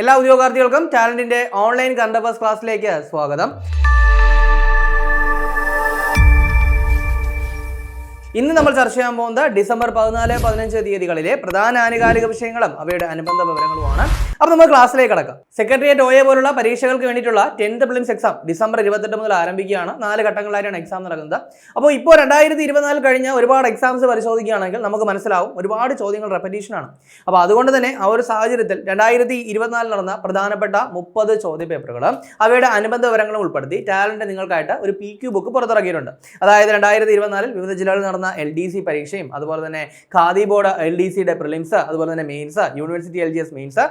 എല്ലാ ഉദ്യോഗാർത്ഥികൾക്കും ടാലന്റിന്റെ online affairs ക്ലാസ്സിലേക്ക് സ്വാഗതം. ഇന്ന് നമ്മൾ ചർച്ച ചെയ്യാൻ പോകുന്നത് ഡിസംബർ പതിനാല് പതിനഞ്ച് തീയതികളിലെ പ്രധാന ആനുകാലിക വിഷയങ്ങളും അവയുടെ അനുബന്ധ വിവരങ്ങളുമാണ്. അപ്പോൾ നമ്മൾ ക്ലാസ്സിലേക്ക് കടക്കാം. സെക്രട്ടേറിയറ്റ് ഒയെ പോലുള്ള പരീക്ഷകൾക്ക് വേണ്ടിയിട്ടുള്ള ടെൻത്ത് പ്രിലിംസ് എക്സാം ഡിസംബർ ഇരുപത്തെട്ട് മുതൽ ആരംഭിക്കുകയാണ്. നാല് ഘട്ടങ്ങളായിട്ടാണ് എക്സാം നടക്കുന്നത്. അപ്പോൾ ഇപ്പോൾ രണ്ടായിരത്തി ഇരുപത്തിനാല് കഴിഞ്ഞ ഒരുപാട് എക്സാംസ് പരിശോധിക്കുകയാണെങ്കിൽ നമുക്ക് മനസ്സിലാവും ഒരുപാട് ചോദ്യങ്ങൾ റെപ്പറ്റീഷനാണ് അപ്പോൾ അതുകൊണ്ട് തന്നെ ആ ഒരു സാഹചര്യത്തിൽ രണ്ടായിരത്തി ഇരുപത്തിനാലിൽ നടന്ന പ്രധാനപ്പെട്ട മുപ്പത് ചോദ്യ പേപ്പറുകൾ അവയുടെ അനുബന്ധ വിവരങ്ങളും ഉൾപ്പെടുത്തി ടാലന്റ് നിങ്ങൾക്കായിട്ട് ഒരു പി ക്യു ബുക്ക് പുറത്തിറക്കിയിട്ടുണ്ട്. അതായത് രണ്ടായിരത്തി ഇരുപത്തിനാലിൽ വിവിധ ജില്ലകളിൽ നടന്ന എൽ ഡി സി പരീക്ഷയും അതുപോലെ തന്നെ ഖാദി ബോർഡ് എൽ ഡി സിയുടെ പ്രിലിംസ് അതുപോലെ തന്നെ mains university L G S mains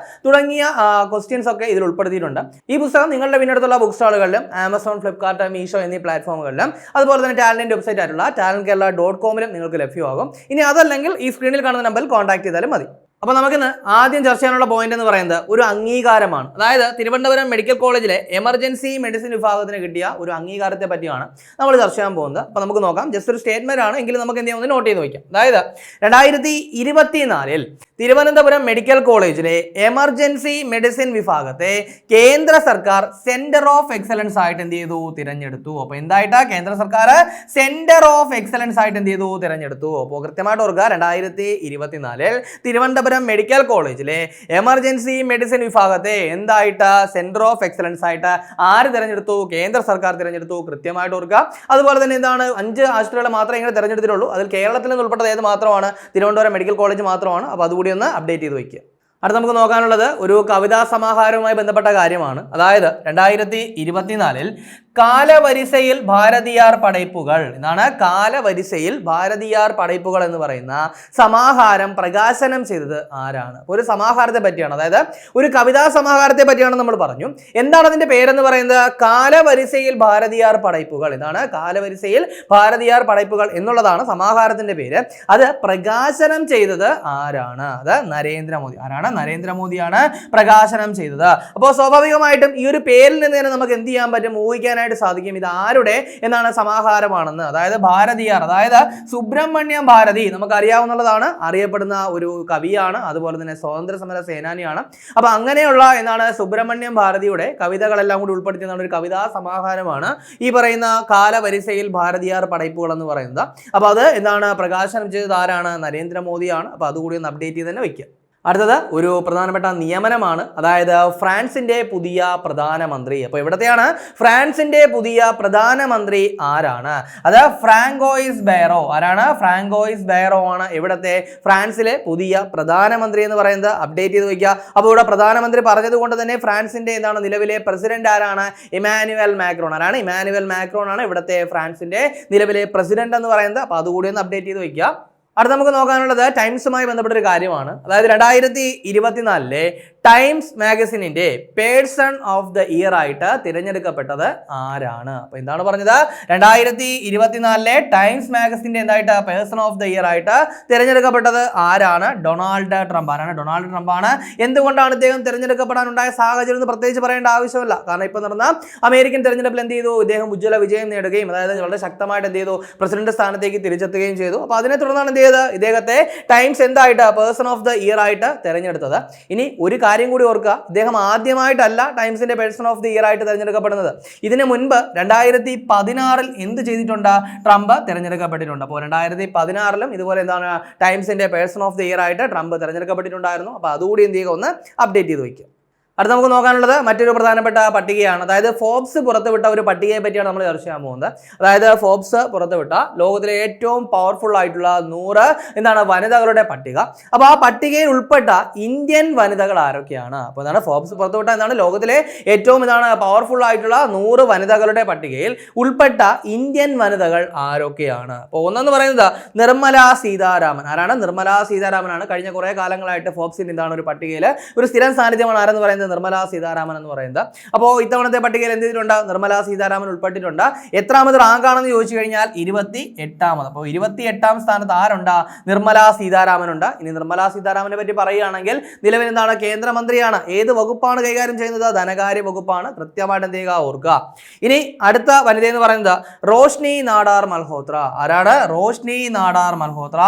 questions ഒക്കെ ഇതിൽ ഉൾപ്പെടുത്തിയിട്ടുണ്ട്. ഈ പുസ്തകം നിങ്ങളുടെ പിന്നടുത്തുള്ള ബുക്ക് സ്റ്റാളുകളിലും ആമസോൺ ഫ്ലിപ്കാർട്ട് മീഷോ എന്നീ പ്ലാറ്റ്ഫോമുകളിലും അതുപോലെ തന്നെ ടാലന്റ് വെബ്സൈറ്റ് ആയിട്ടുള്ള ടാലൻ കേരള ഡോട്ട് കോമിലും നിങ്ങൾക്ക് ലഭ്യമാകും. ഇനി അതല്ലെങ്കിൽ ഈ സ്ക്രീനിൽ കാണുന്ന നമ്പറിൽ കോൺടാക്ട് ചെയ്താലും മതി. അപ്പോൾ നമുക്കിന്ന് ആദ്യം ചർച്ച ചെയ്യാനുള്ള പോയിന്റ് എന്ന് പറയുന്നത് ഒരു അംഗീകാരമാണ്. അതായത് തിരുവനന്തപുരം മെഡിക്കൽ കോളേജിലെ എമർജൻസി മെഡിസിൻ വിഭാഗത്തിന് കിട്ടിയ ഒരു അംഗീകാരത്തെ പറ്റിയാണ് നമ്മൾ ചർച്ച ചെയ്യാൻ പോകുന്നത്. അപ്പോൾ നമുക്ക് നോക്കാം. ജസ്റ്റ് ഒരു സ്റ്റേറ്റ്മെന്റ് ആണ്. എങ്കിലും നമുക്ക് എന്ത് ചെയ്യാമെന്ന് നോട്ട് ചെയ്ത് വയ്ക്കാം അതായത് രണ്ടായിരത്തി ഇരുപത്തിനാലിൽ തിരുവനന്തപുരം മെഡിക്കൽ കോളേജിലെ എമർജൻസി മെഡിസിൻ വിഭാഗത്തെ കേന്ദ്ര സർക്കാർ സെന്റർ ഓഫ് എക്സലൻസ് ആയിട്ട് എന്ത് ചെയ്തു? തിരഞ്ഞെടുത്തു. അപ്പോൾ എന്തായിട്ടാ? കേന്ദ്ര സർക്കാർ സെന്റർ ഓഫ് എക്സലൻസ് ആയിട്ട് എന്ത് ചെയ്തു? തിരഞ്ഞെടുത്തു. അപ്പോൾ കൃത്യമായിട്ട് ഓർക്കുക രണ്ടായിരത്തി ഇരുപത്തിനാലിൽ തിരുവനന്തപുരം മെഡിക്കൽ കോളേജിലെ എമർജൻസി മെഡിസിൻ വിഭാഗത്തെ എന്തായിട്ട്? സെന്റർ ഓഫ് എക്സലൻസ് ആയിട്ട് ആര് തിരഞ്ഞെടുത്തു? കേന്ദ്ര സർക്കാർ തിരഞ്ഞെടുത്തു. കൃത്യമായിട്ട് ഓർക്കുക. അതുപോലെ തന്നെ എന്താണ്? അഞ്ച് ആശുപത്രികളെ മാത്രമേ ഇങ്ങനെ തിരഞ്ഞെടുത്തിട്ടുള്ളൂ. അതിൽ കേരളത്തിൽ നിന്ന് ഉൾപ്പെട്ടത് ഏത് മാത്രമാണ്? തിരുവനന്തപുരം മെഡിക്കൽ കോളേജ് മാത്രമാണ്. അപ്പോൾ അതുകൂടി ഒന്ന് അപ്ഡേറ്റ് ചെയ്ത് വയ്ക്കുക. അടുത്ത നമുക്ക് നോക്കാനുള്ളത് ഒരു കവിതാ സമാഹാരവുമായി ബന്ധപ്പെട്ട കാര്യമാണ്. അതായത് രണ്ടായിരത്തി ഇരുപത്തിനാലിൽ കാലവരിസയിൽ ഭാരതിയാർ പടയ്പ്പുകൾ. എന്നാണ് കാലവരിസയിൽ ഭാരതിയാർ പടയ്പ്പുകൾ എന്ന് പറയുന്ന സമാഹാരം പ്രകാശനം ചെയ്തത് ആരാണ്? ഒരു സമാഹാരത്തെ പറ്റിയാണ്. അതായത് ഒരു കവിതാ സമാഹാരത്തെ പറ്റിയാണ് നമ്മൾ പറഞ്ഞു. എന്താണ് അതിന്റെ പേരെന്ന് പറയുന്നത്? കാലവരിസയിൽ ഭാരതിയാർ പടയ്പ്പുകൾ. ഇതാണ് കാലവരിസയിൽ ഭാരതിയാർ പടയ്പ്പുകൾ എന്നുള്ളതാണ് സമാഹാരത്തിന്റെ പേര്. അത് പ്രകാശനം ചെയ്തത് ആരാണ്? അത് നരേന്ദ്രമോദി. ആരാണ്? നരേന്ദ്രമോദിയാണ് പ്രകാശനം ചെയ്തത്. അപ്പോൾ സ്വാഭാവികമായിട്ടും ഈ ഒരു പേരിൽ നിന്ന് തന്നെ നമുക്ക് എന്ത് ചെയ്യാൻ പറ്റും? ഊഹിക്കാനായിട്ട് സാധിക്കും. ഇത് ആരുടെ എന്നാണ് സമാഹാരമാണെന്ന്. അതായത് ഭാരതിയാർ അതായത് സുബ്രഹ്മണ്യ ഭാരതി. നമുക്ക് അറിയാവുന്നതാണ് അറിയപ്പെടുന്ന ഒരു കവിയാണ് അതുപോലെ തന്നെ സ്വാതന്ത്ര്യ സമര സേനാനിയാണ്. അപ്പൊ അങ്ങനെയുള്ള എന്നാണ് സുബ്രഹ്മണ്യം ഭാരതിയുടെ കവിതകളെല്ലാം കൂടി ഉൾപ്പെടുത്തി ഒരു കവിതാ സമാഹാരമാണ് ഈ പറയുന്ന കാലവരിസയിൽ ഭാരതിയാർ പടയ്പ്പുകൾ എന്ന് പറയുന്നത്. അപ്പൊ അത് എന്താണ് പ്രകാശനം ചെയ്തത് ആരാണ്? നരേന്ദ്രമോദിയാണ്. അപ്പൊ അതുകൂടി ഒന്ന് അപ്ഡേറ്റ് ചെയ്ത് തന്നെ വെക്കുക അടുത്തത് ഒരു പ്രധാനപ്പെട്ട നിയമനമാണ്. അതായത് ഫ്രാൻസിന്റെ പുതിയ പ്രധാനമന്ത്രി. അപ്പോൾ ഇവിടത്തെയാണ് ഫ്രാൻസിന്റെ പുതിയ പ്രധാനമന്ത്രി ആരാണ്? അത് ഫ്രാങ്കോയിസ് ബെയറോ. ആരാണ്? ഫ്രാങ്കോയിസ് ബെയറോ ആണ് ഇവിടത്തെ ഫ്രാൻസിലെ പുതിയ പ്രധാനമന്ത്രി എന്ന് പറയുന്നത്. അപ്ഡേറ്റ് ചെയ്ത് വയ്ക്കുക. അപ്പോൾ ഇവിടെ പ്രധാനമന്ത്രി പറഞ്ഞത് കൊണ്ട് തന്നെ ഫ്രാൻസിന്റെ എന്താണ് നിലവിലെ പ്രസിഡന്റ് ആരാണ്? Emmanuel Macron. ആരാണ്? ഇമാനുവൽ മാക്രോൺ ആണ് ഇവിടത്തെ ഫ്രാൻസിന്റെ നിലവിലെ പ്രസിഡന്റ് എന്ന് പറയുന്നത്. അപ്പോൾ അതുകൂടി ഒന്ന് അപ്ഡേറ്റ് ചെയ്ത് വയ്ക്കുക. അടുത്ത നമുക്ക് നോക്കാനുള്ളത് ടൈംസുമായി ബന്ധപ്പെട്ട ഒരു കാര്യമാണ്. അതായത് രണ്ടായിരത്തി ഇരുപത്തിനാലിലെ ടൈംസ് മാഗസിനിന്റെ പേഴ്സൺ ഓഫ് ദ ഇയർ ആയിട്ട് തിരഞ്ഞെടുക്കപ്പെട്ടത് ആരാണ്? അപ്പൊ എന്താണ് പറഞ്ഞത്? രണ്ടായിരത്തി ഇരുപത്തിനാലിലെ ടൈംസ് മാഗസിന്റെ എന്തായിട്ട് പേഴ്സൺ ഓഫ് ദ ഇയർ ആയിട്ട് തിരഞ്ഞെടുക്കപ്പെട്ടത് ആരാണ്? ഡൊണാൾഡ് ട്രംപ് ആരാണ്? ഡൊണാൾഡ് ട്രംപ് ആണ്. എന്തുകൊണ്ടാണ് ഇദ്ദേഹം തിരഞ്ഞെടുക്കപ്പെടാനുണ്ടായ സാഹചര്യം എന്ന് പ്രത്യേകിച്ച് പറയേണ്ട ആവശ്യമില്ല. കാരണം ഇപ്പൊ നടന്ന അമേരിക്കൻ തെരഞ്ഞെടുപ്പിൽ എന്ത് ചെയ്തു? ഇദ്ദേഹം ഉജ്ജ്വല വിജയം നേടുകയും അതായത് വളരെ ശക്തമായിട്ട് എന്ത് ചെയ്തു? പ്രസിഡന്റ് സ്ഥാനത്തേക്ക് തിരിച്ചെത്തുകയും ചെയ്തു. അപ്പൊ അതിനെ തുടർന്നാണ് എന്ത് ചെയ്തത്? ഇദ്ദേഹത്തെ ടൈംസ് എന്തായിട്ട് പേഴ്സൺ ഓഫ് ദ ഇയർ ആയിട്ട് തിരഞ്ഞെടുത്തത്. ഇനി ഒരു കാര്യം കൂടി ഓർക്കുക. ഇദ്ദേഹം ആദ്യമായിട്ടല്ല ടൈംസിന്റെ പേഴ്സൺ ഓഫ് ദി ഇയർ ആയിട്ട് തിരഞ്ഞെടുക്കപ്പെടുന്നത്. ഇതിന് മുൻപ് രണ്ടായിരത്തി പതിനാറിൽ എന്ത് ചെയ്തിട്ടുണ്ട്? ട്രംപ് തിരഞ്ഞെടുക്കപ്പെട്ടിട്ടുണ്ട്. അപ്പോൾ രണ്ടായിരത്തി പതിനാറിലും ഇതുപോലെ എന്താണ് ടൈംസിന്റെ പേഴ്സൺ ഓഫ് ദി ഇയർ ആയിട്ട് ട്രംപ് തിരഞ്ഞെടുക്കപ്പെട്ടിട്ടുണ്ടായിരുന്നു. അപ്പോൾ അതുകൂടി എന്ത് ചെയ്യുക? ഒന്ന് അപ്ഡേറ്റ് ചെയ്ത് വയ്ക്കുക. അടുത്ത നമുക്ക് നോക്കാനുള്ളത് മറ്റൊരു പ്രധാനപ്പെട്ട പട്ടികയാണ്. അതായത് ഫോബ്സ് പുറത്തുവിട്ട ഒരു പട്ടികയെ പറ്റിയാണ് നമ്മൾ ചർച്ച ചെയ്യാൻ പോകുന്നത്. അതായത് ഫോബ്സ് പുറത്തുവിട്ട ലോകത്തിലെ ഏറ്റവും പവർഫുൾ ആയിട്ടുള്ള നൂറ് എന്താണ് വനിതകളുടെ പട്ടിക. അപ്പോൾ ആ പട്ടികയിൽ ഉൾപ്പെട്ട ഇന്ത്യൻ വനിതകൾ ആരൊക്കെയാണ്? അപ്പോൾ എന്താണ് ഫോബ്സ് പുറത്തുവിട്ട എന്താണ് ലോകത്തിലെ ഏറ്റവും ഇതാണ് പവർഫുൾ ആയിട്ടുള്ള നൂറ് വനിതകളുടെ പട്ടികയിൽ ഉൾപ്പെട്ട ഇന്ത്യൻ വനിതകൾ ആരൊക്കെയാണ്? അപ്പോൾ ഒന്നെന്ന് പറയുന്നത് നിർമ്മല സീതാരാമൻ. ആരാണ്? നിർമ്മല സീതാരാമനാണ്. കഴിഞ്ഞ കുറേ കാലങ്ങളായിട്ട് ഫോബ്സിന്റെ എന്താണ് ഒരു പട്ടികയിൽ ഒരു സ്ഥിരം സാന്നിധ്യമാണ്. ആരെന്ന് പറയുന്നത് നിർമ്മല സീതാരാമൻ എന്ന് പറയുന്നത്. അപ്പോൾ ഇത്തവണത്തെ പട്ടികയിൽ എന്ത് ചെയ്തിട്ടുണ്ട്? നിർമ്മല സീതാരാമൻ ഉൾപ്പെട്ടിട്ടുണ്ട്. എത്രാമത് റാങ്ക് ആണെന്ന് ചോദിച്ചു കഴിഞ്ഞാൽ ഇരുപത്തി എട്ടാമത് അപ്പോൾ ഇരുപത്തി എട്ടാം സ്ഥാനത്ത് ആരുണ്ട്? നിർമ്മല സീതാരാമൻ ഉണ്ട്. ഇനി നിർമ്മല സീതാരാമനെ പറ്റി പറയുകയാണെങ്കിൽ നിലവിൽ എന്താണ്? കേന്ദ്രമന്ത്രിയാണ്. ഏത് വകുപ്പാണ് കൈകാര്യം ചെയ്യുന്നത്? ധനകാര്യ വകുപ്പാണ്. കൃത്യമായിട്ട് എന്ത് ചെയ്യുക? ഓർക്കുക. ഇനി അടുത്ത വനിത എന്ന് പറയുന്നത് റോഷ്നി നാടാർ മൽഹോത്ര. ആരാണ്? റോഷ്നി നാടാർ മൽഹോത്ര.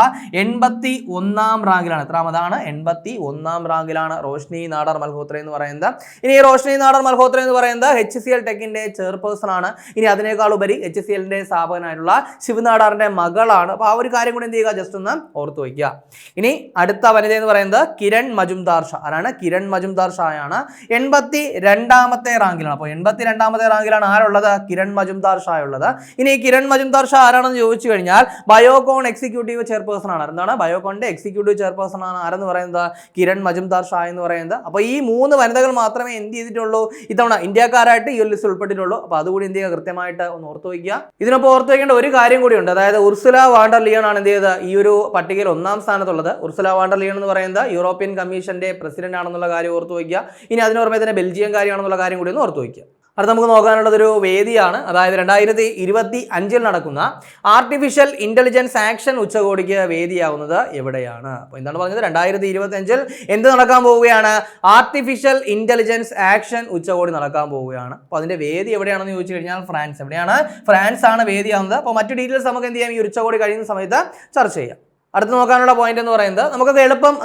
എൺപത്തി ഒന്നാം റാങ്കിലാണ് എത്രാമതാണ്? എൺപത്തി ഒന്നാം റാങ്കിലാണ് റോഷ്നി നാടാർ മൽഹോത്ര എന്ന് പറയുന്നത്. പറയുന്നത്. ഇനി റോഷ്നി നാടർ മൽഹോത്ര എന്ന് പറയുന്നത് എച്ച് സി എൽ ടെക്കിന്റെ ചെയർപേഴ്സൺ ആണ് ഇനി അതിനേക്കാൾ ഉപരി എച്ച് സി എല്ലിന്റെ സ്ഥാപകനായിട്ടുള്ള ശിവനാടാറിന്റെ മകളാണ്. അപ്പോൾ ആ ഒരു കാര്യം കൂടി എന്ത് ചെയ്യുക? ജസ്റ്റ് ഒന്ന് ഓർത്തു വയ്ക്കുക. ഇനി അടുത്ത വനിത എന്ന് പറയുന്നത് കിരൺ മജുംദാർ ഷാ. ആരാണ്? കിരൺ മജുംദാർ ഷായാണ്. എൺപത്തി രണ്ടാമത്തെ റാങ്കിലാണ്. അപ്പോൾ എൺപത്തി രണ്ടാമത്തെ റാങ്കിലാണ് ആരുള്ളത്? കിരൺ മജുംദാർ ഷാ ഉള്ളത്. ഇനി കിരൺ മജുംദാർ ഷാ ആരാണെന്ന് ചോദിച്ചു കഴിഞ്ഞാൽ ബയോകോൺ എക്സിക്യൂട്ടീവ് ചെയർപേഴ്സൺ ആണ് എന്താണ്? ബയോകോണിന്റെ എക്സിക്യൂട്ടീവ് ചെയർപേഴ്സൺ ആണ് ആരെന്ന് പറയുന്നത്? കിരൺ മജുംദാർ ഷാ എന്ന് പറയുന്നത്. അപ്പോൾ ഈ മൂന്ന് വനിതകൾ മാത്രമേ എന്ത് ചെയ്തിട്ടുള്ളൂ? ഇത്തവണ ഇന്ത്യക്കാരായിട്ട് ഈ ഒരു ലിസ്റ്റ് ഉൾപ്പെട്ടിട്ടുള്ളൂ. അപ്പോൾ അതുകൂടി എന്ത് ചെയ്യുക? കൃത്യമായിട്ട് ഒന്ന് ഓർത്ത് വയ്ക്കുക. ഇതിനൊപ്പം ഓർത്ത് വയ്ക്കേണ്ട ഒരു കാര്യം കൂടിയുണ്ട് അതായത് ഉർസുല വാണ്ടർ ലിയോൺ ആണ് എന്ത് ചെയ്തത്? ഈ ഒരു പട്ടികയിൽ ഒന്നാം സ്ഥാനത്തുള്ളത്. ഉർസുല വാണ്ടർ ലിയോൺ എന്ന് പറയുന്നത് യൂറോപ്യൻ കമ്മീഷന്റെ പ്രസിഡന്റ് ആണെന്നുള്ള കാര്യം ഓർത്ത് വയ്ക്കുക. ഇനി അതിനോർമ്മ തന്നെ ബെൽജിയം കാര്യമാണെന്നുള്ള കാര്യം കൂടി ഒന്ന് ഓർത്ത് വയ്ക്കുക. അടുത്ത നമുക്ക് നോക്കാനുള്ളത് ഒരു വേദിയാണ്. അതായത് രണ്ടായിരത്തി ഇരുപത്തി അഞ്ചിൽ നടക്കുന്ന ആർട്ടിഫിഷ്യൽ ഇന്റലിജൻസ് ആക്ഷൻ ഉച്ചകോടിക്ക് വേദിയാവുന്നത് എവിടെയാണ്? അപ്പോൾ എന്താണ് പറഞ്ഞത്? രണ്ടായിരത്തി ഇരുപത്തി അഞ്ചിൽ എന്ത് നടക്കാൻ പോവുകയാണ്? ആർട്ടിഫിഷ്യൽ ഇന്റലിജൻസ് ആക്ഷൻ ഉച്ചകോടി നടക്കാൻ പോവുകയാണ്. അപ്പോൾ അതിന്റെ വേദി എവിടെയാണെന്ന് ചോദിച്ചു കഴിഞ്ഞാൽ ഫ്രാൻസ്. എവിടെയാണ്? ഫ്രാൻസ് ആണ് വേദിയാവുന്നത്. അപ്പോൾ മറ്റു ഡീറ്റെയിൽസ് നമുക്ക് എന്ത് ചെയ്യാം? ഈ ഉച്ചകോടി കഴിയുന്ന സമയത്ത് ചർച്ച ചെയ്യാം. അടുത്ത് നോക്കാനുള്ള പോയിന്റ് എന്ന് പറയുന്നത് നമുക്കൊക്കെ എളുപ്പം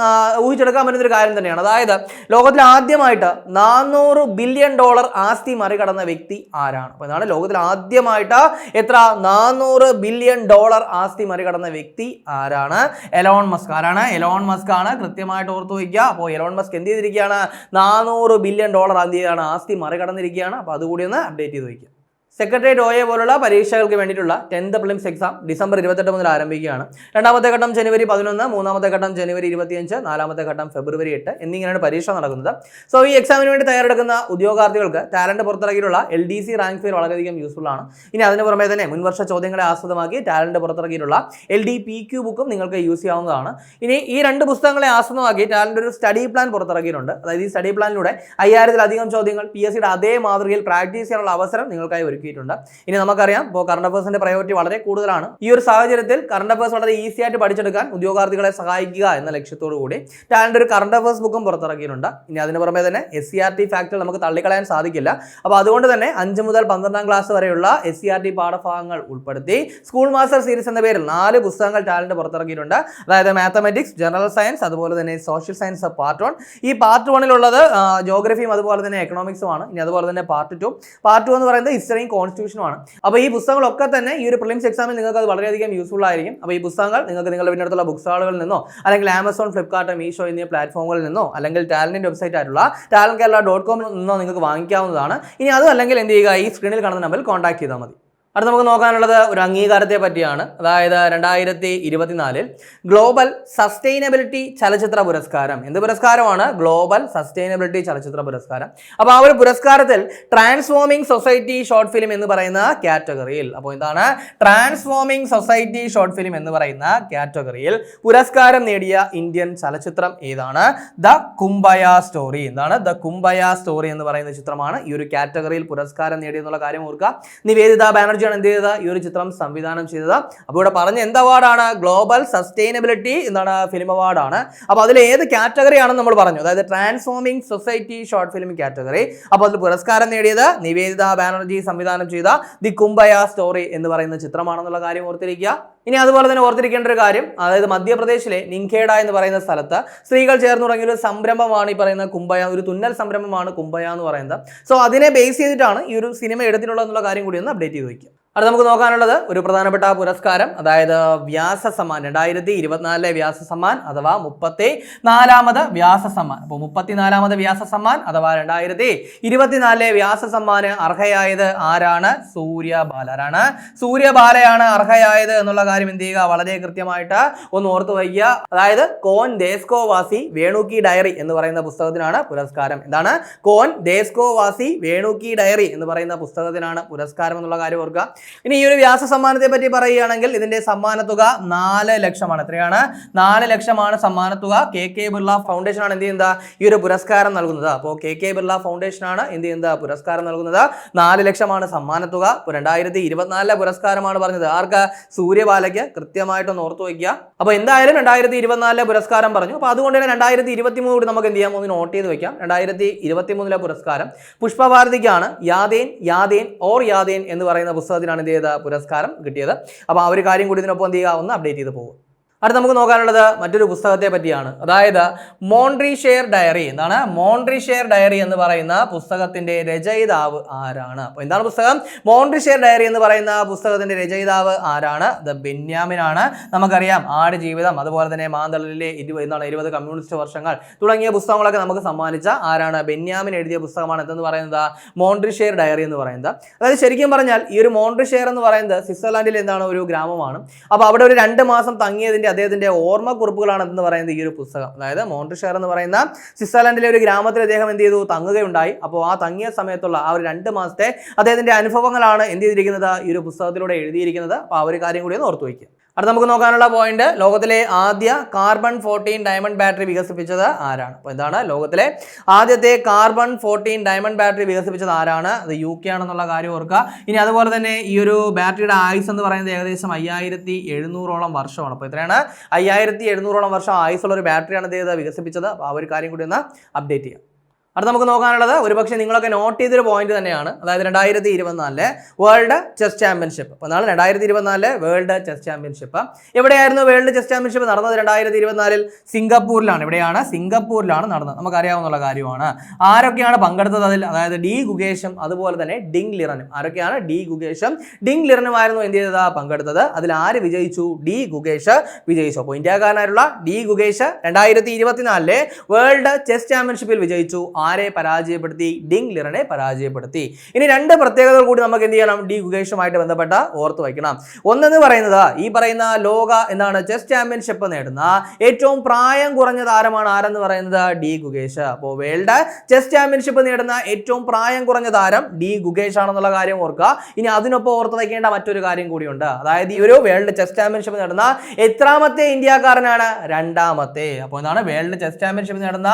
ഊഹിച്ചെടുക്കാൻ പറ്റുന്ന ഒരു കാര്യം തന്നെയാണ്. അതായത് ലോകത്തിൽ ആദ്യമായിട്ട് നാനൂറ് ബില്യൺ ഡോളർ ആസ്തി മറികടന്ന വ്യക്തി ആരാണ്? അപ്പോൾ ഇതാണ് ലോകത്തിൽ ആദ്യമായിട്ട് എത്ര? നാനൂറ് ബില്യൺ ഡോളർ ആസ്തി മറികടന്ന വ്യക്തി ആരാണ്? Elon Musk. ആരാണ്? എലോൺ മസ്ക് ആണ്. കൃത്യമായിട്ട് ഓർത്തു വയ്ക്കുക. അപ്പോൾ എലോൺ മസ്ക് എന്ത് ചെയ്തിരിക്കുകയാണ്? നാനൂറ് ബില്യൺ ഡോളർ എന്ത് ചെയ്യാണ് ആസ്തി മറികടന്നിരിക്കുകയാണ്. അപ്പോൾ അതുകൂടി ഒന്ന് അപ്ഡേറ്റ് ചെയ്ത് വയ്ക്കുക. സെക്രട്ടേറിയറ്റ് എ പോലുള്ള പരീക്ഷകൾക്ക് വേണ്ടിയിട്ടുള്ള ടെൻത്ത് പ്ലിംസ് എക്സാം ഡിസംബർ ഇരുപത്തെട്ട് മുതൽ ആരംഭിക്കുകയാണ്. രണ്ടാമത്തെ ഘട്ടം ജനുവരി പതിനൊന്ന് മൂന്നാമത്തെ ഘട്ടം ജനുവരി ഇരുപത്തിയഞ്ച് നാലാമത്തെ ഘട്ടം ഫെബ്രുവരി എട്ട് എന്നിങ്ങനെയാണ് പരീക്ഷ നടക്കുന്നത്. സോ ഈ എക്സാമിന് വേണ്ടി തയ്യാറെടുക്കുന്ന ഉദ്യോഗാർത്ഥികൾക്ക് talent പുറത്തിറക്കിയിട്ടുള്ള L D C rank fair വളരെയധികം യൂസ്ഫുൾ ആണ്. ഇനി അതിന് പുറമെ തന്നെ മുൻവർഷ ചോദ്യങ്ങളെ ആസ്പദമാക്കി ടാലന്റ് പുറത്തിറക്കിയിട്ടുള്ള എൽ ഡി പി ക്യു ബുക്കും നിങ്ങൾക്ക് യൂസ് ചെയ്യാവുന്നതാണ്. ഇനി ഈ രണ്ട് പുസ്തകങ്ങളെ ആസ്പദമാക്കി ടാലന്റ് ഒരു സ്റ്റഡി പ്ലാൻ പുറത്തിറക്കിയിട്ടുണ്ട്. അതായത് ഈ സ്റ്റഡി പ്ലാനിലൂടെ അയ്യായിരത്തിലധികം ചോദ്യങ്ങൾ പി എസ് സിയുടെ അതേ മാതൃകയിൽ പ്രാക്ടീസ് ചെയ്യാനുള്ള അവസരം നിങ്ങൾക്കായി ഒരുക്കിയിട്ടുണ്ട്. ഇനി നമുക്കറിയാം ഇപ്പോൾ കറണ്ട് അഫേഴ്സിന്റെ പ്രയോറിറ്റി വളരെ കൂടുതലാണ്. ഈ ഒരു സാഹചര്യത്തിൽ കറണ്ട് അഫേഴ്സ് വളരെ ഈസി ആയിട്ട് പഠിച്ചെടുക്കാൻ ഉദ്യോഗാർത്ഥികളെ സഹായിക്കുക എന്ന ലക്ഷ്യത്തോടു കൂടി ടാലന്റ് ഒരു കറണ്ട് അഫേഴ്സ് ബുക്കും പുറത്തിറക്കിയിട്ടുണ്ട്. ഇനി അതിന് പുറമെ തന്നെ S C R T factor നമുക്ക് തള്ളിക്കളയാൻ സാധിക്കില്ല. അപ്പോൾ അതുകൊണ്ട് തന്നെ അഞ്ച് മുതൽ പന്ത്രണ്ടാം ക്ലാസ് വരെയുള്ള എസ് സി ആർ ടി പാഠഭാഗങ്ങൾ ഉൾപ്പെടുത്തി സ്കൂൾ മാസ്റ്റർ സീരീസ് എന്ന പേരിൽ നാല് പുസ്തകങ്ങൾ ടാലന്റ് പുറത്തിറക്കിയിട്ടുണ്ട്. അതായത് മാത്തമെറ്റിക്സ് ജനറൽ സയൻസ് അതുപോലെ തന്നെ സോഷ്യൽ സയൻസ് പാർട്ട് വൺ ഈ പാർട്ട് വണ്ണിലുള്ളത് ജോഗ്രഫിയും അതുപോലെ തന്നെ എക്കണോമിക്സും ആണ്. ഇനി അതുപോലെ തന്നെ പാർട്ട് ടു പാർട്ട് ടു എന്ന് പറയുന്നത് ഹിസ്റ്ററിയും കോൺസ്റ്റിറ്റ്യൂഷനുമാണ് അപ്പോൾ ഈ പുസ്തകങ്ങളൊക്കെ തന്നെ ഈ ഒരു പ്രിലിംസ് എക്സാമിൽ നിങ്ങൾക്ക് അത് വളരെയധികം യൂസ്ഫുൾ ആയിരിക്കും. അപ്പോൾ ഈ പുസ്തകങ്ങൾ നിങ്ങൾക്ക് നിങ്ങളുടെ വീടിന്റെ അടുത്തുള്ള ബുക്ക് സ്റ്റാളുകളിൽ നിന്നോ അല്ലെങ്കിൽ ആമസോൺ ഫ്ലിപ്കാർട്ട് മീഷോ എന്നീ പ്ലാറ്റ്ഫോമുകളിൽ നിന്നോ അല്ലെങ്കിൽ ടാലന്റിന്റെ വെബ്സൈറ്റ് ആയിട്ടുള്ള ടാലൻ കേരള ഡോട്ട് കോമിൽ നിന്നോ നിങ്ങൾക്ക് വാങ്ങിക്കാവുന്നതാണ്. ഇനി അതും അല്ലെങ്കിൽ എന്ത് ചെയ്യുക ഈ സ്ക്രീനിൽ കാണുന്ന നമ്പറിൽ കോൺടാക്ട് ചെയ്താൽ മതി. അടുത്ത് നമുക്ക് നോക്കാനുള്ളത് ഒരു അംഗീകാരത്തെ പറ്റിയാണ്. അതായത് രണ്ടായിരത്തി ഇരുപത്തിനാലിൽ ഗ്ലോബൽ സസ്റ്റൈനബിലിറ്റി ചലച്ചിത്ര പുരസ്കാരം. എന്ത് പുരസ്കാരമാണ്? ഗ്ലോബൽ സസ്റ്റൈനബിലിറ്റി ചലച്ചിത്ര പുരസ്കാരം. അപ്പോൾ ആ ഒരു പുരസ്കാരത്തിൽ ട്രാൻസ്ഫോമിംഗ് സൊസൈറ്റി ഷോർട്ട് ഫിലിം എന്ന് പറയുന്ന കാറ്റഗറിയിൽ. അപ്പോൾ എന്താണ്? ട്രാൻസ്ഫോമിംഗ് സൊസൈറ്റി ഷോർട്ട് ഫിലിം എന്ന് പറയുന്ന കാറ്റഗറിയിൽ പുരസ്കാരം നേടിയ ഇന്ത്യൻ ചലച്ചിത്രം ഏതാണ്? The Kumbaya story. എന്താണ്? ദ കുംബയ സ്റ്റോറി എന്ന് പറയുന്ന ചിത്രമാണ് ഈ ഒരു കാറ്റഗറിയിൽ പുരസ്കാരം നേടിയെന്നുള്ള കാര്യം ഓർക്കുക. നിവേദിത ബാനർജിയാണ് എന്ത് ചെയ്തത്? ഈ ഒരു ചിത്രം സംവിധാനം ചെയ്തത്. അപ്പോൾ ഇവിടെ പറഞ്ഞ എന്ത് അവാർഡാണ്? ഗ്ലോബൽ സസ്റ്റൈനബിലിറ്റി എന്താണ്? ഫിലിം അവാർഡാണ് അപ്പോൾ അതിൽ ഏത് കാറ്റഗറി ആണെന്ന് നമ്മൾ പറഞ്ഞു. അതായത് transforming society short film category അപ്പോൾ അതിൽ പുരസ്കാരം നേടിയത് നിവേദിത ബാനർജി സംവിധാനം ചെയ്ത ദി കുംബയ സ്റ്റോറി എന്ന് പറയുന്ന ചിത്രമാണെന്നുള്ള കാര്യം ഓർത്തിരിക്കുക. ഇനി അതുപോലെ തന്നെ ഓർത്തിരിക്കേണ്ട ഒരു കാര്യം അതായത് മധ്യപ്രദേശിലെ നിങ്കേഡ എന്ന് പറയുന്ന സ്ഥലത്ത് സ്ത്രീകൾ ചേർന്ന് തുടങ്ങിയ ഒരു സംരംഭമാണ് ഈ പറയുന്ന കുംഭയ ഒരു തുന്നൽ സംരംഭമാണ് കുംഭയ എന്ന് പറയുന്നത്. സോ അതിനെ ബേസ് ചെയ്തിട്ടാണ് ഈ ഒരു സിനിമ എടുത്തിട്ടുള്ളത് എന്നുള്ള കാര്യം കൂടി ഒന്ന് അപ്ഡേറ്റ് ചെയ്ത് വയ്ക്കുക അത് നമുക്ക് നോക്കാനുള്ളത് ഒരു പ്രധാനപ്പെട്ട പുരസ്കാരം അതായത് വ്യാസ സമ്മാൻ രണ്ടായിരത്തി ഇരുപത്തിനാലിലെ വ്യാസ സമ്മാൻ അഥവാ മുപ്പത്തി നാലാമത് വ്യാസ സമ്മാൻ. അപ്പോൾ മുപ്പത്തിനാലാമത് വ്യാസ സമ്മാൻ അഥവാ രണ്ടായിരത്തി ഇരുപത്തിനാലിലെ വ്യാസ സമ്മാന് അർഹയായത് ആരാണ്? സൂര്യബാല. ആരാണ്? സൂര്യബാലയാണ് അർഹയായത് എന്നുള്ള കാര്യം എന്ത് ചെയ്യുക? വളരെ കൃത്യമായിട്ട് ഒന്ന് ഓർത്തു വയ്ക്കുക. അതായത് കോൻ ദേസ്കോ വാസി വേണുക്കി ഡയറി എന്ന് പറയുന്ന പുസ്തകത്തിനാണ് പുരസ്കാരം. എന്താണ്? കോൻ ദേസ്കോ വാസി വേണുക്കി ഡയറി എന്ന് പറയുന്ന പുസ്തകത്തിനാണ് പുരസ്കാരം എന്നുള്ള കാര്യം ഓർക്കുക. ഇനി ഈ ഒരു വ്യാസ സമ്മാനത്തെ പറ്റി പറയുകയാണെങ്കിൽ ഇതിന്റെ സമ്മാനത്തുക നാല് ലക്ഷമാണ്. എത്രയാണ്? നാല് ലക്ഷമാണ് സമ്മാനത്തുക കെ കെ ബിർള ഫൗണ്ടേഷൻ ആണ് എന്ത് ചെയ്യുന്നത്? ഈ ഒരു പുരസ്കാരം നൽകുന്നത്. അപ്പോൾ കെ കെ ബിർള ഫൗണ്ടേഷൻ ആണ് എന്ത് ചെയ്യുന്നത്? പുരസ്കാരം നൽകുന്നത്. നാല് ലക്ഷമാണ് സമ്മാനത്തുക തുക. രണ്ടായിരത്തി ഇരുപത്തിനാലിലെ പുരസ്കാരമാണ് പറഞ്ഞത്. ആർക്ക്? സൂര്യബാലയ്ക്ക്. കൃത്യമായിട്ടൊന്ന് ഓർത്തു വയ്ക്കുക. അപ്പോൾ എന്തായാലും രണ്ടായിരത്തി ഇരുപത്തിനാലിലെ പുരസ്കാരം പറഞ്ഞു. അപ്പോൾ അതുകൊണ്ട് തന്നെ രണ്ടായിരത്തി ഇരുപത്തി മൂന്ന് കൂടി നമുക്ക് എന്ത് ചെയ്യാം? ഒന്ന് നോട്ട് ചെയ്ത് വെക്കാം രണ്ടായിരത്തി ഇരുപത്തി മൂന്നിലെ പുരസ്കാരം. പുഷ്പഭാരതിക്കാണ് യാദേൻ യാദേൻ ഓർ യാദേൻ എന്ന് പറയുന്ന പുസ്തകത്തിനാണ് എന്ത് ചെയ്ത പുരസ്കാരം കിട്ടിയത്. അപ്പോൾ ആ ഒരു കാര്യം കൂടി ഇതിനൊപ്പം എന്ത് ചെയ്യുക? ഒന്ന് അപ്ഡേറ്റ് ചെയ്ത് പോകും അടുത്ത് നമുക്ക് നോക്കാനുള്ളത് മറ്റൊരു പുസ്തകത്തെ പറ്റിയാണ്. അതായത് മോൺട്രി ഷെയർ ഡയറി. എന്താണ്? മോൺട്രി ഷെയർ ഡയറി എന്ന് പറയുന്ന പുസ്തകത്തിന്റെ രചയിതാവ് ആരാണ്? അപ്പോൾ എന്താണ് പുസ്തകം? മോൺട്രി ഷെയർ ഡയറി എന്ന് പറയുന്ന പുസ്തകത്തിന്റെ രചയിതാവ് ആരാണ്? ദ ബെന്യാമിനാണ്. നമുക്കറിയാം ആട് ജീവിതം അതുപോലെ തന്നെ മാന്തളിലെ ഇരുപത് എന്താണ് ഇരുപത് കമ്മ്യൂണിസ്റ്റ് വർഷങ്ങൾ തുടങ്ങിയ പുസ്തകങ്ങളൊക്കെ നമുക്ക് സമ്മാനിച്ച ആരാണ്? ബെന്യാമിൻ എഴുതിയ പുസ്തകമാണ് എന്തെന്ന് പറയുന്നത്? മോൺട്രി ഷെയർ ഡയറി എന്ന് പറയുന്നത്. അതായത് ശരിക്കും പറഞ്ഞാൽ ഈ ഒരു മോൺട്രി ഷെയർ എന്ന് പറയുന്നത് സ്വിറ്റ്സർലാൻഡിൽ എന്താണ്? ഒരു ഗ്രാമമാണ്. അപ്പോൾ അവിടെ ഒരു രണ്ട് മാസം തങ്ങിയതിന്റെ അദ്ദേഹത്തിന്റെ ഓർമ്മക്കുറിപ്പുകളാണ് എന്ന് പറയുന്നത് ഈ ഒരു പുസ്തകം. അതായത് മോണ്ട്രിഷർ എന്ന് പറയുന്ന സ്വിറ്റ്സർലൻഡിലെ ഒരു ഗ്രാമത്തിൽ അദ്ദേഹം എന്ത് ചെയ്തു? തങ്ങുകയുണ്ടായി. അപ്പോൾ ആ തങ്ങിയ സമയത്തുള്ള ആ ഒരു രണ്ട് മാസത്തെ അദ്ദേഹത്തിന്റെ അനുഭവങ്ങളാണ് എന്ത് ചെയ്തിരിക്കുന്നത്? ഈ ഒരു പുസ്തകത്തിലൂടെ എഴുതിയിരിക്കുന്നത്. അപ്പോൾ ആ ഒരു കാര്യം കൂടി ഒന്ന് ഓർത്തു വയ്ക്കുക. അടുത്ത നമുക്ക് നോക്കാനുള്ള പോയിന്റ് ലോകത്തിലെ ആദ്യ കാർബൺ ഫോർട്ടീൻ ഡയമണ്ട് ബാറ്ററി വികസിപ്പിച്ചത് ആരാണ്? അപ്പോൾ എന്താണ് ലോകത്തിലെ ആദ്യത്തെ കാർബൺ ഫോർട്ടീൻ ഡയമണ്ട് ബാറ്ററി വികസിപ്പിച്ചത് ആരാണ്? അത് യു കെ ആണെന്നുള്ള കാര്യം ഓർക്കുക. ഇനി അതുപോലെ തന്നെ ഈ ഒരു ബാറ്ററിയുടെ ആയുസ് എന്ന് പറയുന്നത് ഏകദേശം അയ്യായിരത്തി എഴുന്നൂറോളം വർഷമാണ്. അപ്പോൾ ഇത്രയാണ്. അയ്യായിരത്തി എഴുന്നൂറോളം വർഷം ആയുസുള്ള ഒരു ബാറ്ററിയാണ് ഇത് വികസിപ്പിച്ചത്? അപ്പോൾ ആ ഒരു കാര്യം കൂടി ഒന്ന് അപ്ഡേറ്റ് ചെയ്യാം. അടുത്ത നമുക്ക് നോക്കാനുള്ളത് ഒരുപക്ഷെ നിങ്ങളൊക്കെ നോട്ട് ചെയ്തൊരു പോയിന്റ് തന്നെയാണ്. അതായത് രണ്ടായിരത്തി ഇരുപത്തിനാലിലെ വേൾഡ് ചെസ് ചാമ്പ്യൻഷിപ്പ് അപ്പോൾ നാളെ രണ്ടായിരത്തി ഇരുപത്തിനാലിലെ വേൾഡ് ചെസ് ചാമ്പ്യൻഷിപ്പ് എവിടെയായിരുന്നു വേൾഡ് ചെസ് ചാമ്പ്യൻഷിപ്പ് നടന്നത് രണ്ടായിരത്തി ഇരുപത്തിനാലിൽ സിംഗപ്പൂരിലാണ്. എവിടെയാണ്? സിംഗപ്പൂരിലാണ് നടന്നത്. നമുക്കറിയാവുന്ന കാര്യമാണ്. ആരൊക്കെയാണ് പങ്കെടുത്തത് അതിൽ? അതായത് ഡി ഗുഗേഷും അതുപോലെ തന്നെ ഡിങ് ലിറനും. ആരൊക്കെയാണ്? ഡി ഗുഗേഷും ഡിങ് ലിറനുമായിരുന്നു എന്ത് ചെയ്തത്? പങ്കെടുത്തത്. അതിൽ ആര് വിജയിച്ചു? ഡി ഗുഗേഷ് വിജയിച്ചു. അപ്പോൾ ഇന്ത്യക്കാരനായിട്ടുള്ള ഡി ഗുഗേഷ് രണ്ടായിരത്തി ഇരുപത്തിനാലിലെ വേൾഡ് ചെസ് ചാമ്പ്യൻഷിപ്പിൽ വിജയിച്ചു. ആരെ പരാജയപ്പെടുത്തി? ഡിങ് ലിറനെ പരാജയപ്പെടുത്തി. ഇനി രണ്ട് പ്രത്യേകതകൾ കൂടി നമുക്ക് എന്ത് ചെയ്യണം? ഡി ഗുഗേഷുമായിട്ട് ബന്ധപ്പെട്ട ഓർത്ത് വയ്ക്കണം. ഒന്നെന്ന് പറയുന്നത് ഈ പറയുന്ന ലോക എന്താണ്? ചെസ് ചാമ്പ്യൻഷിപ്പ് നേടുന്ന ഏറ്റവും പ്രായം കുറഞ്ഞ താരമാണ് ആരെന്ന് പറയുന്നത്? ഡി ഗുഗേഷ് അപ്പോൾ വേൾഡ് ചെസ് ചാമ്പ്യൻഷിപ്പ് നേടുന്ന ഏറ്റവും പ്രായം കുറഞ്ഞ താരം ഡി ഗുഗേഷ് ആണെന്നുള്ള കാര്യം ഓർക്കുക. ഇനി അതിനൊപ്പം ഓർത്ത് വയ്ക്കേണ്ട മറ്റൊരു കാര്യം കൂടിയുണ്ട്. അതായത് ഈ ഒരു വേൾഡ് ചെസ് ചാമ്പ്യൻഷിപ്പ് നേടുന്ന എത്രാമത്തെ ഇന്ത്യക്കാരനാണ്? രണ്ടാമത്തെ. അപ്പോൾ എന്താണ് വേൾഡ് ചെസ് ചാമ്പ്യൻഷിപ്പ് നേടുന്ന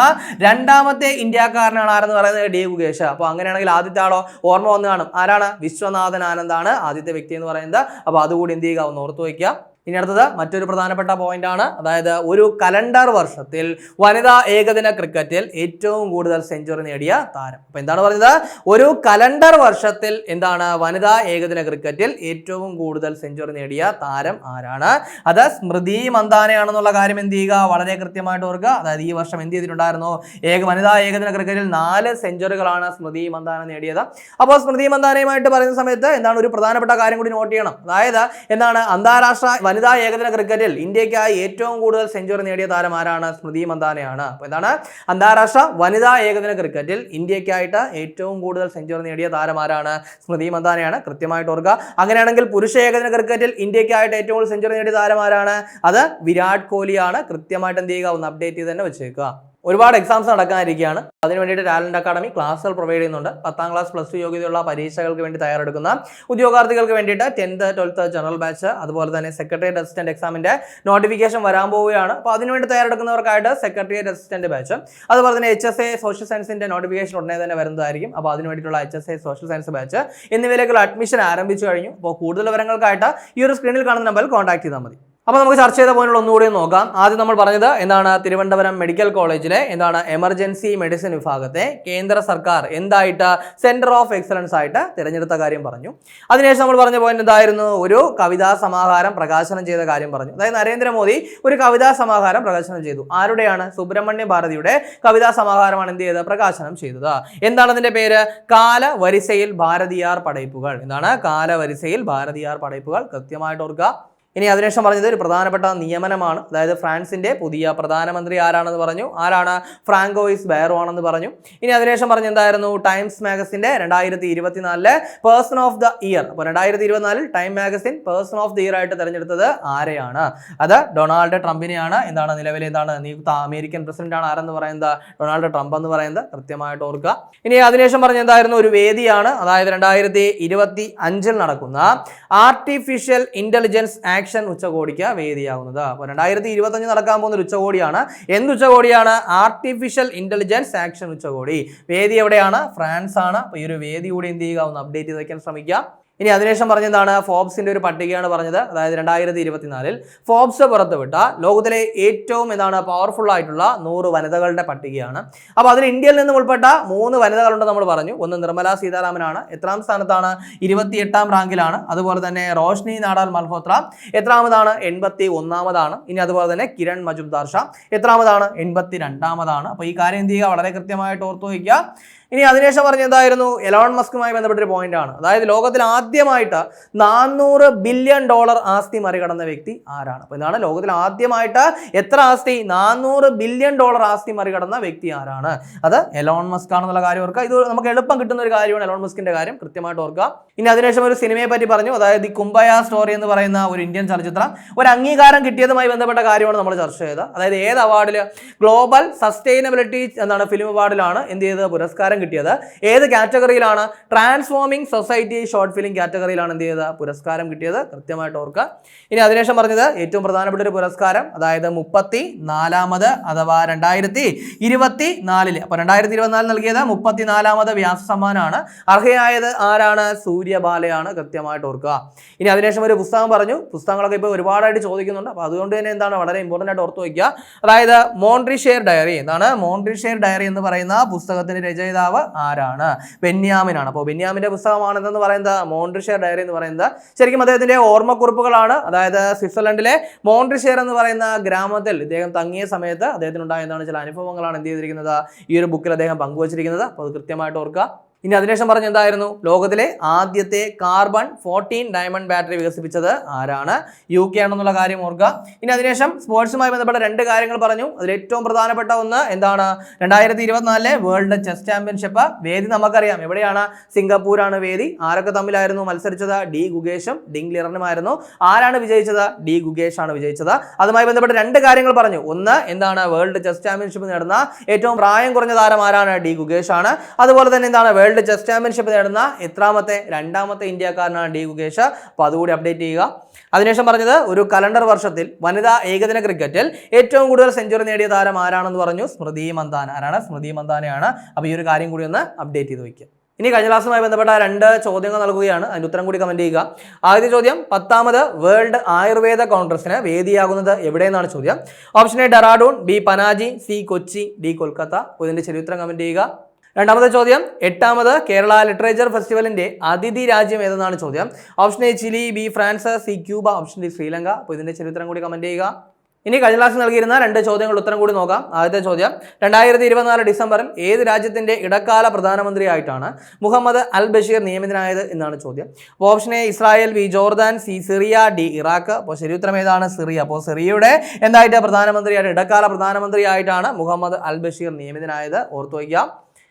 രണ്ടാമത്തെ ഇന്ത്യക്കാരനാണ് ആരെന്ന് പറയുന്നത്? ഡി ഗുകേഷ് അപ്പോൾ അങ്ങനെയാണെങ്കിൽ ആദ്യത്തെ ആളോ ഓർമ്മ വന്നു കാണും. ആരാണ്? വിശ്വനാഥൻ ആനന്ദാണ് ആദ്യത്തെ വ്യക്തി എന്ന് പറയുന്നത്. അപ്പോൾ അതുകൂടി എന്ത് ചെയ്യുക? ഒന്ന് ഓർത്ത് വയ്ക്കുക. ഇനി അടുത്തത് മറ്റൊരു പ്രധാനപ്പെട്ട പോയിന്റാണ് അതായത് ഒരു കലണ്ടർ വർഷത്തിൽ വനിതാ ഏകദിന ക്രിക്കറ്റിൽ ഏറ്റവും കൂടുതൽ സെഞ്ചുറി നേടിയ താരം. അപ്പൊ എന്താണ് പറഞ്ഞത്? ഒരു കലണ്ടർ വർഷത്തിൽ എന്താണ് വനിതാ ഏകദിന ക്രിക്കറ്റിൽ ഏറ്റവും കൂടുതൽ സെഞ്ചുറി നേടിയ താരം ആരാണ്? അത് സ്മൃതി മന്ദാനയാണെന്നുള്ള കാര്യം എന്ത് ചെയ്യുക? വളരെ കൃത്യമായിട്ട് ഓർക്കുക. അതായത് ഈ വർഷം എന്ത് ചെയ്തിട്ടുണ്ടായിരുന്നു? ഏക വനിതാ ഏകദിന ക്രിക്കറ്റിൽ നാല് സെഞ്ചുറികളാണ് സ്മൃതി മന്ദാന നേടിയത്. അപ്പോൾ സ്മൃതി മന്ദാനയുമായിട്ട് പറയുന്ന സമയത്ത് എന്താണ് ഒരു പ്രധാനപ്പെട്ട കാര്യം കൂടി നോട്ട് ചെയ്യണം. അതായത് എന്താണ് അന്താരാഷ്ട്ര വനിതാ ഏകദിന ക്രിക്കറ്റിൽ ഇന്ത്യക്കായി ഏറ്റവും കൂടുതൽ സെഞ്ചുറി നേടിയ താരം ആരാണ്? സ്മൃതി മന്ദാനയാണ്. അപ്പോൾ എന്താണ്? അന്താരാഷ്ട്ര വനിതാ ഏകദിന ക്രിക്കറ്റിൽ ഇന്ത്യക്കായിട്ട് ഏറ്റവും കൂടുതൽ സെഞ്ചുറി നേടിയ താരം ആരാണ്? സ്മൃതി മന്ദാനയാണ്. കൃത്യമായിട്ട് ഓർക്കുക. അങ്ങനെയാണെങ്കിൽ പുരുഷ ഏകദിന ക്രിക്കറ്റിൽ ഇന്ത്യക്കായിട്ട് ഏറ്റവും കൂടുതൽ സെഞ്ചുറി നേടിയ താരം ആരാണ്? അത് വിരാട് കോഹ്ലിയാണ്. കൃത്യമായിട്ട് എന്ത് ചെയ്യുക? ഒന്ന് അപ്ഡേറ്റ് ചെയ്ത് തന്നെ വെച്ചേക്കുക. ഒരുപാട് എക്സാംസ് നടക്കാനിരിക്കുകയാണ്. അതിന് വേണ്ടിയിട്ട് ടാലന്റ് അക്കാഡമി ക്ലാസ്സുകൾ പ്രൊവൈഡ് ചെയ്യുന്നുണ്ട്. പത്താം ക്ലാസ് പ്ലസ് ടു യോഗ്യതയുള്ള പരീക്ഷകൾക്ക് വേണ്ടി തയ്യാറെടുക്കുന്ന ഉദ്യോഗാർത്ഥികൾക്ക് വേണ്ടിയിട്ട് ടെൻത്ത് ട്വൽത്ത് ജനറൽ ബാച്ച് അതുപോലെ തന്നെ സെക്രട്ടേറിയറ്റ് അസിസ്റ്റന്റ് എക്സാമിന്റെ നോട്ടിഫിക്കേഷൻ വരാൻ പോവുകയാണ്. അപ്പോൾ അതിനുവേണ്ടി തയ്യാറെടുക്കുന്നവർക്കായിട്ട് സെക്രട്ടേറിയറ്റ് അസിസ്റ്റന്റ് ബാച്ച് അതുപോലെ തന്നെ എച്ച് എസ് എ സോഷ്യൽ സയൻസിന്റെ നോട്ടിഫിക്കേഷൻ ഉടനെ തന്നെ വരുന്നതായിരിക്കും. അപ്പോൾ അതിന് വേണ്ടിയിട്ടുള്ള H S A social science batch എന്നിവയിലേക്കുള്ള admission ആരംഭിച്ചു കഴിഞ്ഞു. അപ്പോൾ കൂടുതൽ വിവരങ്ങൾക്കായിട്ട് ഈ ഒരു സ്ക്രീനിൽ കാണുന്ന നമ്പറിൽ കോൺടാക്ട് ചെയ്താൽ മതി. അപ്പോൾ നമുക്ക് ചർച്ച ചെയ്ത പോയിന്റുകൾ ഒന്നുകൂടി നോക്കാം. ആദ്യം നമ്മൾ പറഞ്ഞത് എന്താണ് തിരുവനന്തപുരം മെഡിക്കൽ കോളേജിലെ എന്താണ് എമർജൻസി മെഡിസിൻ വിഭാഗത്തെ കേന്ദ്ര സർക്കാർ എന്തായിട്ട് സെന്റർ ഓഫ് എക്സലൻസ് ആയിട്ട് തിരഞ്ഞെടുത്ത കാര്യം പറഞ്ഞു. അതിനുശേഷം നമ്മൾ പറഞ്ഞ പോയിന്റ് എന്തായിരുന്നു? ഒരു കവിതാ സമാഹാരം പ്രകാശനം ചെയ്ത കാര്യം പറഞ്ഞു. അതായത് നരേന്ദ്രമോദി ഒരു കവിതാ സമാഹാരം പ്രകാശനം ചെയ്തു. ആരുടെയാണ്? സുബ്രഹ്മണ്യ ഭാരതിയുടെ കവിതാ സമാഹാരമാണ് എന്ത് ചെയ്തത്? പ്രകാശനം ചെയ്തത്. എന്താണ് അതിന്റെ പേര്? കാലവരിസയിൽ ഭാരതിയാർ പടയ്പ്പുകൾ. എന്താണ്? കാലവരിസയിൽ ഭാരതിയാർ പടയ്പ്പുകൾ. കൃത്യമായിട്ട് ഓർക്കുക. ഇനി അതിനുശേഷം പറഞ്ഞത് ഒരു പ്രധാനപ്പെട്ട നിയമനമാണ്. അതായത് ഫ്രാൻസിന്റെ പുതിയ പ്രധാനമന്ത്രി ആരാണെന്ന് പറഞ്ഞു. ആരാണ്? ഫ്രാങ്കോയിസ് ബയറോ ആണെന്ന് പറഞ്ഞു. ഇനി അതിനുശേഷം പറഞ്ഞ എന്തായിരുന്നു? ടൈംസ് മാഗസിന്റെ രണ്ടായിരത്തി ഇരുപത്തിനാലിലെ പേഴ്സൺ ഓഫ് ദ ഇയർ. അപ്പോൾ രണ്ടായിരത്തി ഇരുപത്തിനാലിൽ Time magazine person of the year ആയിട്ട് തിരഞ്ഞെടുത്തത് ആരെയാണ്? അത് ഡൊണാൾഡ് ട്രംപിനെയാണ്. എന്താണ് നിലവിലെ എന്താണ്? നിയുക്ത അമേരിക്കൻ പ്രസിഡന്റ് ആണ്. ആരെന്ന് പറയുന്നത്? ഡൊണാൾഡ് ട്രംപ് എന്ന് പറയുന്നത് കൃത്യമായിട്ട് ഓർക്കുക. ഇനി അതിനുശേഷം പറഞ്ഞ എന്തായിരുന്നു? ഒരു വേദിയാണ്. അതായത് രണ്ടായിരത്തി ഇരുപത്തി അഞ്ചിൽ നടക്കുന്ന ആർട്ടിഫിഷ്യൽ ഇന്റലിജൻസ് ആക്ഷൻ ഉച്ചകോടിക്ക് വേദിയാകുന്നത് അപ്പോൾ രണ്ടായിരത്തി ഇരുപത്തഞ്ച് നടക്കാൻ പോകുന്ന ഒരു ഉച്ചകോടിയാണ്. എന്ത് ഉച്ചകോടിയാണ്? ആർട്ടിഫിഷ്യൽ ഇന്റലിജൻസ് ആക്ഷൻ ഉച്ചകോടി. വേദി എവിടെയാണ്? ഫ്രാൻസ് ആണ് അപ്പോൾ ഈ ഒരു വേദി കൂടി എന്ത് ചെയ്യുക? ഒന്ന് അപ്ഡേറ്റ് ചെയ്ത് വയ്ക്കാൻ ശ്രമിക്കുക. ഇനി അതിനുശേഷം പറഞ്ഞതാണ് ഫോബ്സിന്റെ ഒരു പട്ടികയാണ് പറഞ്ഞത്. അതായത് രണ്ടായിരത്തി ഇരുപത്തിനാലിൽ ഫോബ്സ് പുറത്തുവിട്ട ലോകത്തിലെ ഏറ്റവും എന്താണ് പവർഫുൾ ആയിട്ടുള്ള നൂറ് വനിതകളുടെ പട്ടികയാണ്. അപ്പോൾ അതിൽ ഇന്ത്യയിൽ നിന്നും ഉൾപ്പെട്ട മൂന്ന് വനിതകളുണ്ട് നമ്മൾ പറഞ്ഞു. ഒന്ന് നിർമ്മല സീതാരാമനാണ്. എത്രാം സ്ഥാനത്താണ്? ഇരുപത്തിയെട്ടാം റാങ്കിലാണ്. അതുപോലെ തന്നെ റോഷ്നി നാടാൽ മൽഹോത്ര. എത്രാമതാണ്? എൺപത്തി ഒന്നാമതാണ് ഇനി അതുപോലെ തന്നെ കിരൺ മജുംദാർ ഷാ. എത്രാമതാണ്? എൺപത്തി രണ്ടാമതാണ് അപ്പോൾ ഈ കാര്യം എന്ത് ചെയ്യുക? വളരെ കൃത്യമായിട്ട് ഓർത്തു വയ്ക്കുക. ഇനി അതിനുശേഷം പറഞ്ഞ എന്തായിരുന്നു? എലോൺ മസ്കുമായി ബന്ധപ്പെട്ട ഒരു പോയിന്റ് ആണ്. അതായത് ലോകത്തിൽ ആദ്യമായിട്ട് നാനൂറ് ബില്യൺ ഡോളർ ആസ്തി മറികടന്ന വ്യക്തി ആരാണ്? അപ്പോൾ ഇതാണ് ലോകത്തിൽ ആദ്യമായിട്ട് എത്ര ആസ്തി? നാനൂറ് ബില്യൺ ഡോളർ ആസ്തി മറികടന്ന വ്യക്തി ആരാണ്? അത് എലോൺ മസ്ക് ആണെന്നുള്ള കാര്യം ഓർക്കുക. ഇത് നമുക്ക് എളുപ്പം കിട്ടുന്ന ഒരു കാര്യമാണ് എലോൺ മസ്കിന്റെ കാര്യം. കൃത്യമായിട്ട് ഓർക്കുക. ഇനി അതിനുശേഷം ഒരു സിനിമയെ പറ്റി പറഞ്ഞു. അതായത് ഈ കുംബയ സ്റ്റോറി എന്ന് പറയുന്ന ഒരു ഇന്ത്യൻ ചലച്ചിത്രം. ഒരു അംഗീകാരം കിട്ടിയതുമായി ബന്ധപ്പെട്ട കാര്യമാണ് നമ്മൾ ചർച്ച ചെയ്തത്. അതായത് ഏത് അവാർഡിൽ ഗ്ലോബൽ സസ്റ്റൈനബിലിറ്റി എന്താണ് ഫിലിം അവാർഡിലാണ് എന്ത് ചെയ്തത്? പുരസ്കാരം കിട്ടിയത്? ഏത് കാറ്റഗറിയിലാണ്? ട്രാൻസ്ഫോമിംഗ് സൊസൈറ്റി ഷോർട്ട് ഫിലിം കാറ്റഗറിയിലാണ് എന്ത് ചെയ്തത്? പുരസ്കാരം കിട്ടിയത്. കൃത്യമായിട്ട് ഓർക്കുക. ഇനി അതിനുശേഷം പറഞ്ഞത് ഏറ്റവും പ്രധാനപ്പെട്ട ഒരു പുരസ്കാരം അതായത് മുപ്പത്തി നാലാമത് അഥവാ രണ്ടായിരത്തി ഇരുപത്തി നാലിൽ അപ്പൊ രണ്ടായിരത്തി ഇരുപത്തിനാല് നൽകിയത് മുപ്പത്തി നാലാമത് വ്യാസ സമ്മാനമാണ് അർഹയായത് ആരാണ്? സൂര്യബാലയാണ്. കൃത്യമായിട്ട് ഓർക്കുക. ഇനി അതിനുശേഷം ഒരു പുസ്തകം പറഞ്ഞു. പുസ്തകങ്ങളൊക്കെ ഇപ്പോൾ ഒരുപാടായിട്ട് ചോദിക്കുന്നുണ്ട്. അപ്പോൾ അതുകൊണ്ട് തന്നെ എന്താണ് വളരെ ഇമ്പോർട്ടന്റ് ആയിട്ട് ഓർത്ത് വയ്ക്കുക. അതായത് മോൺട്രിഷെയർ ഡയറി. എന്താണ്? മോൺട്രിഷെയർ ഡയറി എന്ന് പറയുന്ന പുസ്തകത്തിന്റെ രചയിതാവ് ആരാണ്? ബെന്യാമിനാണ്. അപ്പോൾ ബെന്യാമിന്റെ പുസ്തകമാണെന്ന് പറയുന്നത് മോൺട്രിഷെയർ ഡയറി എന്ന് പറയുന്നത്. ശരിക്കും അദ്ദേഹത്തിന്റെ ഓർമ്മക്കുറിപ്പുകളാണ്. അതായത് സ്വിറ്റ്സർലൻഡിലെ മോൺട്രിഷെയർ എന്ന് പറയുന്ന ഗ്രാമത്തിൽ ഇദ്ദേഹം തങ്ങിയ സമയത്ത് അദ്ദേഹത്തിന് ഉണ്ടായതാണ് ചില അനുഭവങ്ങളാണ് എന്ത് ചെയ്തിരിക്കുന്നത്? ഈ ഒരു ബുക്കിൽ അദ്ദേഹം പങ്കുവച്ചിരിക്കുന്നത്. അപ്പോൾ അത് കൃത്യമായിട്ട് ഓർക്കുക. ഇനി അതിനുശേഷം പറഞ്ഞ എന്തായിരുന്നു? ലോകത്തിലെ ആദ്യത്തെ കാർബൺ ഫോർട്ടീൻ ഡയമണ്ട് ബാറ്ററി വികസിപ്പിച്ചത് ആരാണ്? യു കെ ആണെന്നുള്ള കാര്യം ഓർക്കുക. ഇനി അതിനുശേഷം സ്പോർട്സുമായി ബന്ധപ്പെട്ട രണ്ട് കാര്യങ്ങൾ പറഞ്ഞു. അതിൽ ഏറ്റവും പ്രധാനപ്പെട്ട ഒന്ന് എന്താണ്? രണ്ടായിരത്തി ഇരുപത്തിനാലിലെ വേൾഡ് ചെസ് ചാമ്പ്യൻഷിപ്പ് വേദി നമുക്കറിയാം. എവിടെയാണ്? സിംഗപ്പൂരാണ് വേദി. ആരൊക്കെ തമ്മിലായിരുന്നു? മത്സരിച്ചത് ഡി ഗുഗേഷും ഡിങ് ലിറനുമായിരുന്നു ആരാണ് വിജയിച്ചത്? ഡി ഗുഗേഷ് ആണ് വിജയിച്ചത്. അതുമായി ബന്ധപ്പെട്ട രണ്ട് കാര്യങ്ങൾ പറഞ്ഞു. ഒന്ന് എന്താണ്? വേൾഡ് ചെസ് ചാമ്പ്യൻഷിപ്പ് നേടുന്ന ഏറ്റവും പ്രായം കുറഞ്ഞ താരം ആരാണ്? ഡി ഗുഗേഷ് ആണ് അതുപോലെ തന്നെ എന്താണ്? വേൾഡ് ചെസ് ചാമ്പ്യൻഷിപ്പ് നേടുന്ന എത്രാമത്തെ രണ്ടാമത്തെ ഇന്ത്യക്കാരനാണ് ഡി ഗുകേഷ് അപ്പോൾ അതുകൂടി അപ്ഡേറ്റ് ചെയ്യുക. അതിനുശേഷം പറഞ്ഞത് ഒരു കലണ്ടർ വർഷത്തിൽ വനിതാ ഏകദിന ക്രിക്കറ്റിൽ ഏറ്റവും കൂടുതൽ സെഞ്ചുറി നേടിയ താരം ആരാണെന്ന് പറഞ്ഞു? സ്മൃതി മന്ദാന. ആരാണ്? സ്മൃതി മന്ദാനയാണ്. അപ്പോൾ ഈ ഒരു കാര്യം കൂടി ഒന്ന് അപ്ഡേറ്റ് ചെയ്ത് വയ്ക്കുക. ഇനി കഴിഞ്ഞ ക്ലാസ്സുമായി ബന്ധപ്പെട്ട രണ്ട് ചോദ്യങ്ങൾ നൽകുകയാണ്. അതിന്റെ ഉത്തരം കൂടി കമന്റ് ചെയ്യുക. ആദ്യ ചോദ്യം പത്താമത് വേൾഡ് ആയുർവേദ കോൺഗ്രസിന് വേദിയാകുന്നത് എവിടെയെന്നാണ് ചോദ്യം. Option A Dehradun B Panaji C Kochi D Kolkata. ഇതിന്റെ ചരിത്രം കമന്റ് ചെയ്യുക. രണ്ടാമത്തെ ചോദ്യം എട്ടാമത് കേരള ലിറ്ററേച്ചർ ഫെസ്റ്റിവലിന്റെ അതിഥി രാജ്യം ഏതെന്നാണ് ചോദ്യം? Option A Chile B France C Cuba option D Sri. അപ്പോൾ ഇതിന്റെ ചരിത്രം കൂടി കമന്റ് ചെയ്യുക. ഇനി കഴിഞ്ഞ ക്ലാസ് നൽകിയിരുന്ന രണ്ട് ചോദ്യങ്ങൾ ഉത്തരം കൂടി നോക്കാം. ആദ്യത്തെ ചോദ്യം രണ്ടായിരത്തി ഇരുപത്തിനാല് ഡിസംബറിൽ ഏത് രാജ്യത്തിന്റെ ഇടക്കാല പ്രധാനമന്ത്രിയായിട്ടാണ് മുഹമ്മദ് അൽ ബഷീർ നിയമിതനായത് എന്നാണ് ചോദ്യം. അപ്പോൾ option A Israel B Jordan C Syria D Iraq. അപ്പോൾ ഉത്തരം ഏതാണ്? സിറിയ. അപ്പോൾ സിറിയയുടെ എന്തായിട്ട് പ്രധാനമന്ത്രിയായിട്ട് ഇടക്കാല പ്രധാനമന്ത്രിയായിട്ടാണ് മുഹമ്മദ് അൽ ബഷീർ നിയമിതനായത്? ഓർത്തു വയ്ക്കുക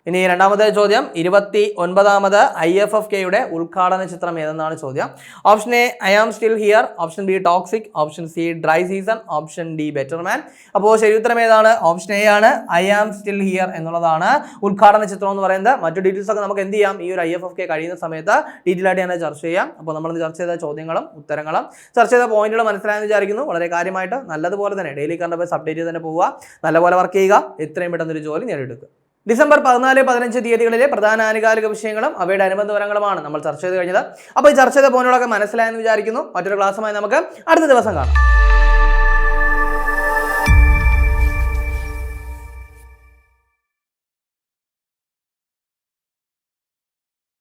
ഇനി രണ്ടാമത്തെ ചോദ്യം ഇരുപത്തി ഒൻപതാമത് ഐ എഫ് എഫ് കെയുടെ ഉദ്ഘാടന ചിത്രം ഏതെന്നാണ് ചോദ്യം? Option A I am still here. Option B toxic. Option C dry season. Option D better man. അപ്പോൾ ശരി ഉത്തരം ഏതാണ്? ഓപ്ഷൻ എ ആണ് ഐ ആം സ്റ്റിൽ ഹിയർ എന്നുള്ളതാണ് ഉദ്ഘാടന ചിത്രം എന്ന് പറയുന്നത്. മറ്റു ഡീറ്റെയിൽസ് ഒക്കെ നമുക്ക് എന്ത് ചെയ്യാം? ഈ ഒരു ഐ എഫ് എഫ് കെ കഴിയുന്ന സമയത്ത് ഡീറ്റെയിൽ ആയിട്ട് ഞാൻ ചർച്ച ചെയ്യാം. അപ്പോൾ നമ്മൾ ചർച്ച ചെയ്ത ചോദ്യങ്ങളും ഉത്തരങ്ങളും ചർച്ച ചെയ്ത പോയിന്റുകൾ മനസ്സിലായെന്ന് വിചാരിക്കുന്നു. വളരെ കാര്യമായിട്ട് നല്ലതുപോലെ തന്നെ ഡെയിലി കണ്ടപ്പോൾ അപ്ഡേറ്റ് ചെയ്ത് തന്നെ പോവുക. നല്ലപോലെ വർക്ക് ചെയ്യുക. എത്രയും പെട്ടെന്ന് ഒരു ജോലി നേടിയെടുക്കുക. ഡിസംബർ പതിനാല് പതിനഞ്ച് തീയതികളിലെ പ്രധാന ആനുകാലിക വിഷയങ്ങളും അവയുടെ അനുബന്ധ വിവരങ്ങളുമാണ് നമ്മൾ ചർച്ച ചെയ്ത് കഴിഞ്ഞത്. അപ്പോൾ ഈ ചർച്ച ചെയ്ത പോയിന്റുകളൊക്കെ മനസ്സിലായെന്ന് വിചാരിക്കുന്നു. മറ്റൊരു ക്ലാസ്സുമായി നമുക്ക് അടുത്ത ദിവസം കാണാം.